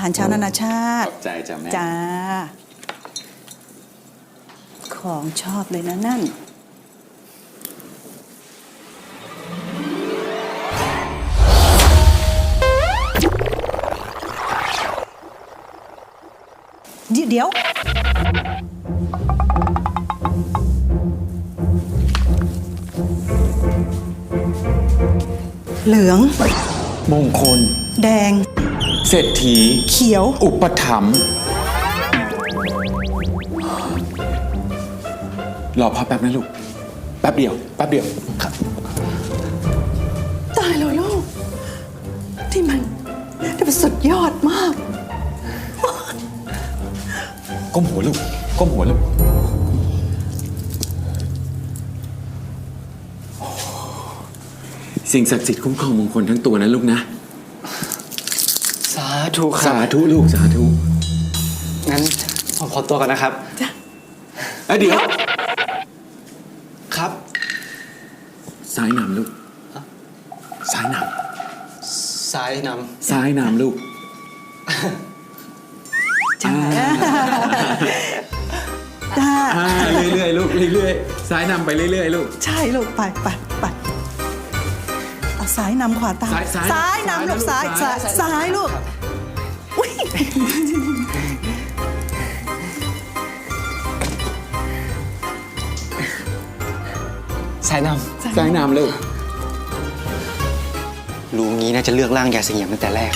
อาหารเช้านานาชาขติอบใจจ้ะแม่ จ้า ของชอบเลยนะนั่น เดี๋ยวเดี๋ยวเหลือง มงคล แดง เศรษฐี เขียว อุปถัมภ์รอพ่อแป๊บนะลูก แป๊บเดียว แป๊บเดียวตายแล้วลูก ที่มันที่มันสุดยอดมาก ก้มหัวลูก ก้มหัวลูก สิ่งศักดิ์สิทธิ์คุ้มครองมงคลทั้งตัวนะลูกนะ สาธุครัสาบธุลูกสาธุงั้นผมขอตัวก่อนนะครับเอ้ยเดี๋ยว ครับ ซ้ายนำลูก ซ้ายนซ้ายนำซ้ายนำลูก จ้าจ้าอ่าเรื่อยๆลูกเรื่อยๆซ้ายนำไปเรื่อยๆลูก ใช่ลูกไปไปไปเอาซ้ายนำขวาตามซ้ายซ้ายซ้ายนำลูกซ้าซ้ายยนะลูกซ้ายซ้ายลูก อุ๊ยำซ้ายนซ้ายนำลูกำรู้งี้น่าจะเลือกร่างยาเสงี่ยมตั้งแต่แรก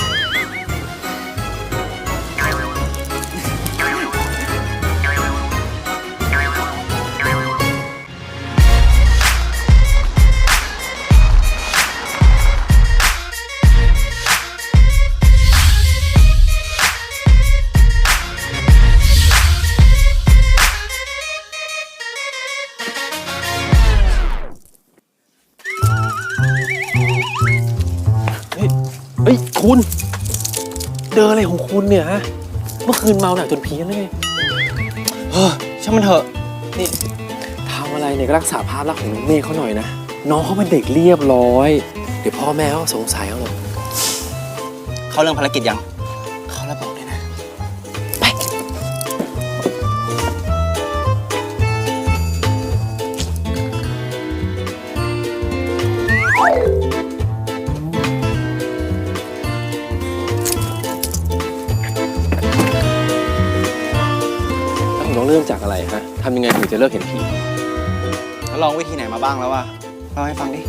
เฮ้ยคุณเดินอะไรของคุณเนี่ยฮะเมื่อคืนเมาหนักจนเพี้ยนเลยไงเฮ้ยช่างมันเถอะนี่ทำอะไรเนี่ยก็รักษาภาพลักษณ์ของน้องเมฆเขาหน่อยนะน้องเขาเป็นเด็กเรียบร้อย เดี๋ยวพ่อแม่เขาสงสัยเขาหรอกเขาเรื่องภารกิจยังเขาแล้วบอกเลยนะแล้ อะไรฮะทำยังไงถึงจะเลิกเห็นผีแล้วลองวิธีไหนมาบ้างแล้ววะเล่าให้ฟังดิ